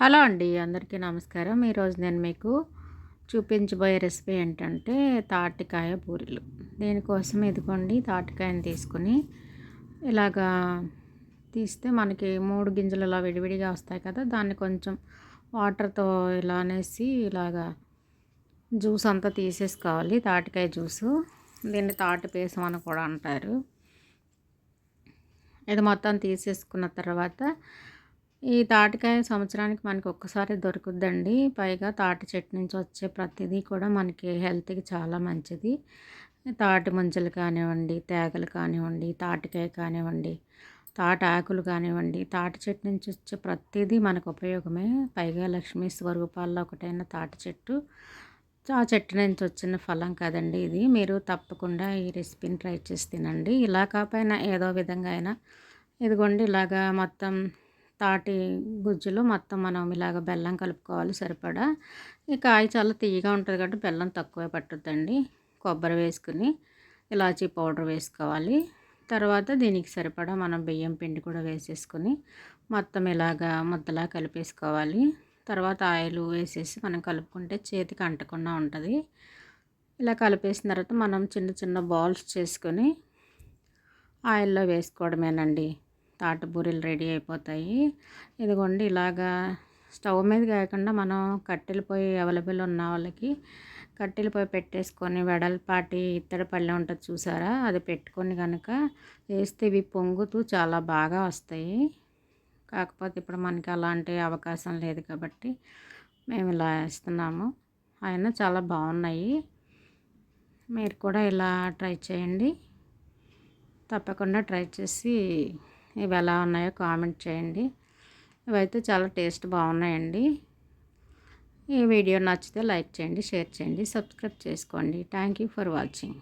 Hello అండి అందరికీ నమస్కారం. ఈరోజు నేను మీకు చూపించబోయే రెసిపీ ఏంటంటే తాటికాయ పూరీలు దీనికోసం ఇదిగోండి తాటికాయని తీసుకుని ఇలాగా తీస్తే మనకి మూడు గింజలు ఇలా విడివిడిగా వస్తాయి కదా దాన్ని కొంచెం వాటర్తో ఇలా అనేసి ఇలాగా జ్యూస్ అంతా తీసేసుకోవాలి. తాటికాయ జ్యూసు. దీన్ని తాటి పేసం అని కూడా అంటారు. ఇది మొత్తం తీసేసుకున్న తర్వాత ఈ తాటికాయ సంవత్సరానికి మనకి ఒక్కసారి దొరుకుద్దండి. పైగా తాటి చెట్టు నుంచి వచ్చే ప్రతిదీ కూడా మనకి హెల్త్కి చాలా మంచిది. తాటి ముంజలు కానివ్వండి తేగలు కానివ్వండి తాటికాయ కానివ్వండి తాటి ఆకులు కానివ్వండి తాటి చెట్టు నుంచి వచ్చే ప్రతిదీ మనకు ఉపయోగమే. పైగా లక్ష్మీ స్వరూపాల్లో ఒకటైన తాటి చెట్టు. ఆ చెట్టు నుంచి వచ్చిన ఫలం కదండి ఇది. మీరు తప్పకుండా ఈ రెసిపీని ట్రై చేసి తినండి. ఇలా కాకపోయినా ఏదో విధంగా అయినా ఇదిగోండి ఇలాగా మొత్తం తాటి గుజ్జులో మొత్తం మనం ఇలాగ బెల్లం కలుపుకోవాలి సరిపడా. ఈ కాయ చాలా తీయగా ఉంటుంది కాబట్టి బెల్లం తక్కువే పట్టుద్దండి. కొబ్బరి వేసుకుని ఇలాచీ పౌడర్ వేసుకోవాలి. తర్వాత దీనికి సరిపడా మనం బియ్యం పిండి కూడా వేసేసుకొని మొత్తం ఇలాగా ముద్దలా కలిపేసుకోవాలి. తర్వాత ఆయిల్ వేసేసి మనం కలుపుకుంటే చేతికి అంటకుండా ఉంటుంది. ఇలా కలిపేసిన తర్వాత మనం చిన్న చిన్న బాల్స్ చేసుకొని ఆయిల్లో వేసుకోవడమేనండి. తాటి బూరెలు రెడీ అయిపోతాయి. ఇదిగోండి ఇలాగా స్టవ్ మీద కాకుండా మనం కట్టెల పొయ్యి అవైలబుల్ ఉన్న వాళ్ళకి కట్టెల పొయ్యి పెట్టేసుకొని వెడల్పాటి ఇత్తడి పళ్ళె ఉంటుంది చూసారా? అది పెట్టుకొని కనుక వేస్తే ఇవి పొంగుతూ చాలా బాగా వస్తాయి. కాకపోతే ఇప్పుడు మనకి అలాంటి అవకాశం లేదు కాబట్టి మేము ఇలా వేస్తున్నాము. అయినా చాలా బాగున్నాయి. మీరు కూడా ఇలా ట్రై చేయండి. తప్పకుండా ట్రై చేసి ఇవి ఎలా ఉన్నాయో కామెంట్ చేయండి. ఇవైతే చాలా టేస్ట్ బాగున్నాయండి. ఈ వీడియో నచ్చితే లైక్ చేయండి షేర్ చేయండి సబ్స్క్రైబ్ చేసుకోండి. Thank you for watching.